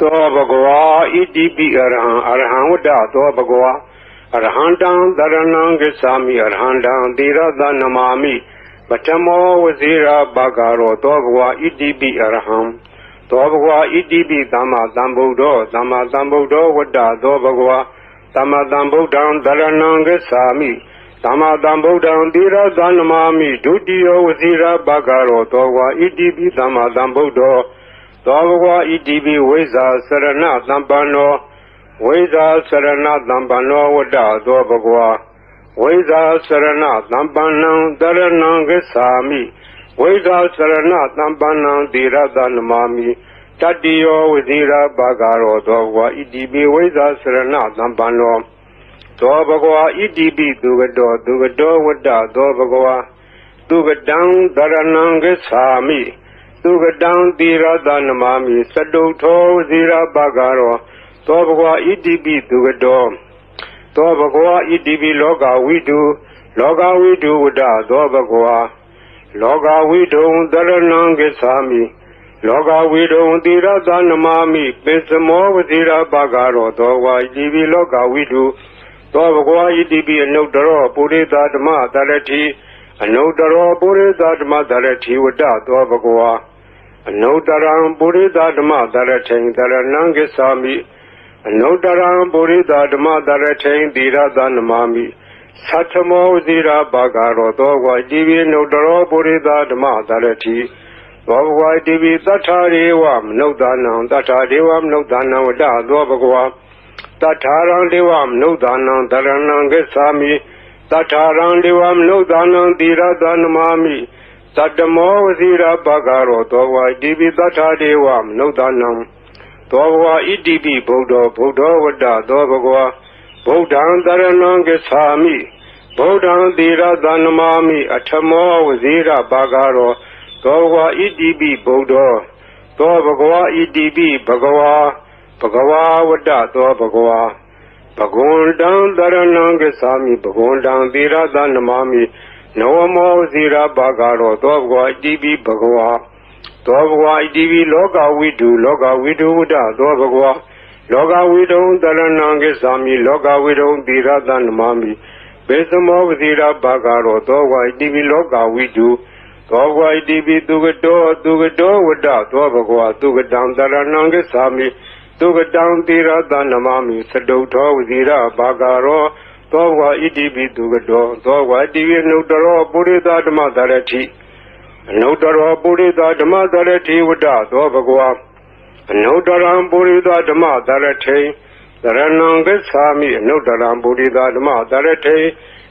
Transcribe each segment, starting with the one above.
သောဘဂဝါဣတိပိအရဟံအရဟံဝတ္တသောဘဂဝါအရဟံတံတရဏံဂစ္ဆာမိအရဟံတံသီရသနမာမိပထမောဝဇိရာဘဂရောသောဘဂဝါဣတိပိအရဟံသောဘဂဝါဣတိပိသမ္မာသမ္ဗုဒ္ဓောသမ္မာသမ္ဗုဒ္ဓောဝတ္တသောဘဂဝါသမ္မာသမ္ဗုဒ္ဓံတရဏံဂစ္ဆာမိသမ္မာသမ္ဗုဒ္ဓံသီရသနမာမိဒုတိယဝဇိရာဘဂရောသောဘဂဝါဣတိပိသမ္မာသမ္ဗုဒ္ဓော သောဘဂဝါဣတိပိဝိဇာစရဏသံပန္နောဝိဇာစရဏသံပန္နောဝတ္တသောဘဂဝါဝိဇာစရဏသံပန္နံတရဏံဂစ္ဆာမိဝိဇာစရဏသံပန္နံတိရသနမာမိတတ္တိယောဝဇိရာဘာဂရောသောဘဂဝါဣတိပိဝိဇာစရဏသံပန္နောသောဘဂဝါဣတိပိသူကတောသူကတောဝတ္တသောဘဂဝါသူကတံတရဏံဂစ္ဆာမိ သူကတံတိရသနမမိစတုထောဇိရပကရောသောဘဂဝါဣတိပိသူကတောသောဘဂဝါဣတိပိလောကဝိတုလောကဝိတုဝတ္တသောဘဂဝါလောကဝိတုံတရဏံကိသာမိလောကဝိတုံတိရသနမမိပိစမောဝဇိရပကရောသောဝါဣတိပိလောကဝိတုသောဘဂဝါဣတိပိအနုတ္တရောပုရိသဓမ္မတရတိအနုတ္တရောပုရိသဓမ္မတရတိဝတ္တသောဘဂဝါ အနုတ္တရံပုရိသဓမ္မတရထိန်တရဏံကိသာမိအနုတ္တရံပုရိသဓမ္မတရထိန်သီရသနမမိသတ္ထမောဇိရာဘာဂရောသောဝါတိပိနုတ္တရောပုရိသဓမ္မတရတိသောဘဂဝါတိပိသတ္ထာရေဝမနုဿာနံတတ္ထာဒေဝမနုဿာနံဝတ္တသောဘဂဝါတတ္ထာရံဒေဝမနုဿာနံတရဏံကိသာမိတတ္ထာရံဒေဝမနုဿာနံသီရသနမမိ တတ္တမောဝစီရပကရောသောဝါတိပိသတ္ထာဒေဝမနုဿာနံသောဘဝဣတိပိဗုဒ္ဓဗုဒ္ဓဝတ္တသောဘဂဝါဗုဒ္ဓံတရဏံကိသာမိဗုဒ္ဓံသီရသနမမိအထမောဝစီရပကရောသောဘဂဝါဣတိပိဗုဒ္ဓသောဘဂဝါဣတိပိဘဂဝါဘဂဝါဝတ္တသောဘဂဝါဘဂဝန္တံတရဏံကိသာမိဘဂဝန္တံသီရသနမမိ နောမောဇိရာဘာဂရောသောဘဂဝါဣတိပိဘဂဝါသောဘဂဝါဣတိပိလောကဝိတုလောကဝိတုဝတ္တသောဘဂဝါလောကဝိတုံတရဏံကိသာမိလောကဝိတုံသီရသနမမိဘေသမောဇိရာဘာဂရောသောဘဂဝါဣတိပိလောကဝိတုသောဘဂဝါဣတိပိသူကတောသူကတောဝတ္တသောဘဂဝါသူကတံတရဏံကိသာမိသူကတံသီရသနမမိသတုထောဝဇိရာဘာဂရော သောဝါဣတိပိသူကတော်သောဝါတိဝိနုတ္တရောပုရိသဓမ္မတရတိအနုတ္တရောပုရိသဓမ္မတရတိဝတ္တသောဘဂဝါအနုတ္တရံပုရိသဓမ္မတရထိသရဏံဂစ္ဆာမိအနုတ္တရံပုရိသဓမ္မတရထိ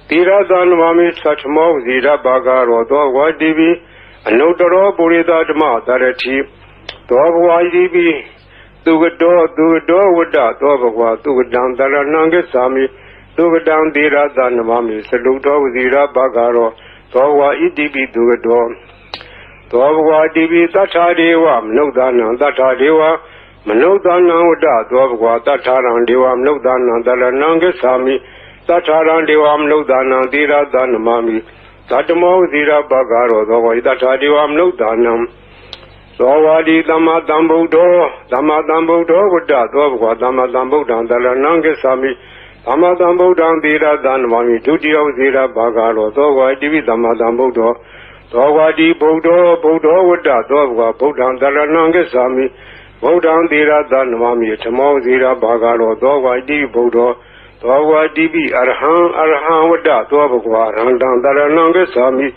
တိရသနမမိသတ္ထမောဇိရဘာဂရောသောဝါတိပိအနုတ္တရောပုရိသဓမ္မတရတိသောဘဝဣတိပိသူကတော်သူကတော်ဝတ္တသောဘဂဝါသူကတံတရဏံဂစ္ဆာမိ သုကတံတိရသနမမိစလုတော်ဝဇိရဘဂရောသောဝါဣတိပိသူကတော်သောဘဝတိပိတထာဒေဝမနုဿာနံတထာဒေဝမနုဿာနံဝတ္တသောဘဂဝတထာရံဒေဝမနုဿာနံတရဏံကိသာမိတထာရံဒေဝမနုဿာနံတိရသနမမိသတ္တမောဝဇိရဘဂရောသောဝါဣတထာဒေဝမနုဿာနံသောဝါဒီသမ္မာသမ္ဗုဒ္ဓောသမ္မာသမ္ဗုဒ္ဓောဝတ္တသောဘဂဝသမ္မာသမ္ဗုဒ္ဓံတရဏံကိသာမိ သမ္မာသမ္ဗုဒ္ဓံသီရသနမမိဒုတိယဇေရဘာဂရောသောဝါတိပိသမ္မာသမ္ဗုဒ္ဓောသောဝါတိဗုဒ္ဓောဗုဒ္ဓောဝတ္တသောဘဂဗုဒ္ဓံတရဏံကိသာမိဗုဒ္ဓံသီရသနမမိဓမ္မောဇေရဘာဂရောသောဝါတိဗုဒ္ဓောသောဝါတိပိအရဟံအရဟံဝတ္တသောဘဂဝရဟံတံတရဏံကိသာမိ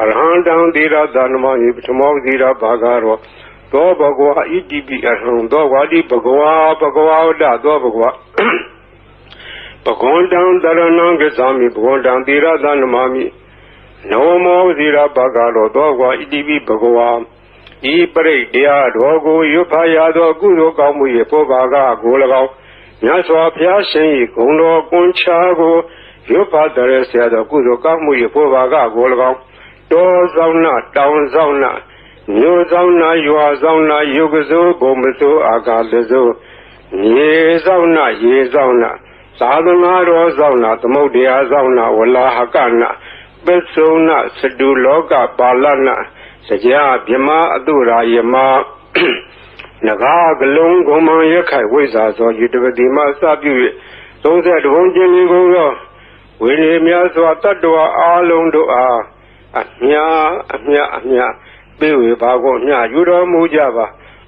အရဟံတံသီရသနမမိဓမ္မောဇေရဘာဂရောသောဘဂဝါဣတိပိအရဟံသောဝါတိဘဂဝါဘဂဝါဝတ္တသောဘဂဝါ ပဂွန်တံတရဏံကသာမိပဂွန်တံတိရသနမမိနောမောဇိရဘဂရောသောကွာဣတိပိဘဂဝါဤပရိတ်တရားတော်ကိုရွဖာရသောကုသိုလ်ကောင်းမှု၏ပေါ်ပါကကို၎င်းမြတ်စွာဘုရားရှင်၏ဂုဏ်တော်ကွန်ချာကိုရွဖာတရဆရာသောကုသိုလ်ကောင်းမှု၏ပေါ်ပါကကို၎င်းတောဆောင်နာတောင်ဆောင်နာမြို့ဆောင်နာရွာဆောင်နာယုဂဇိုဘုံမစိုးအာကာလဇိုရေဆောင်နာရေဆောင်နာ သာသနာတော်ဆောင်နာသမုဒ္ဒရာဆောင်နာဝလာဟကနာပစ္စုံနာစတုလောကပါလနာစကြာမြမအတုရာယမနဂါကလုံးဂုံမံရခိုင်ဝိဇာသောယတပတိမစပြု၍30ဘုံကျင်းကုန်သောဝိနည်းများစွာတတ္တဝါအားလုံးတို့အားအမြအမြအမြပေးဝေပါကုန်မြယူတော်မူကြပါ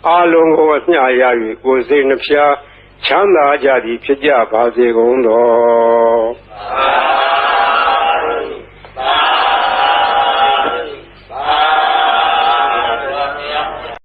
အားလုံးကိုအမြရ၍ကိုယ်စိတ်နှဖျား ချမ်းသာကြသည်ဖြစ်ကြပါစေကုန်သော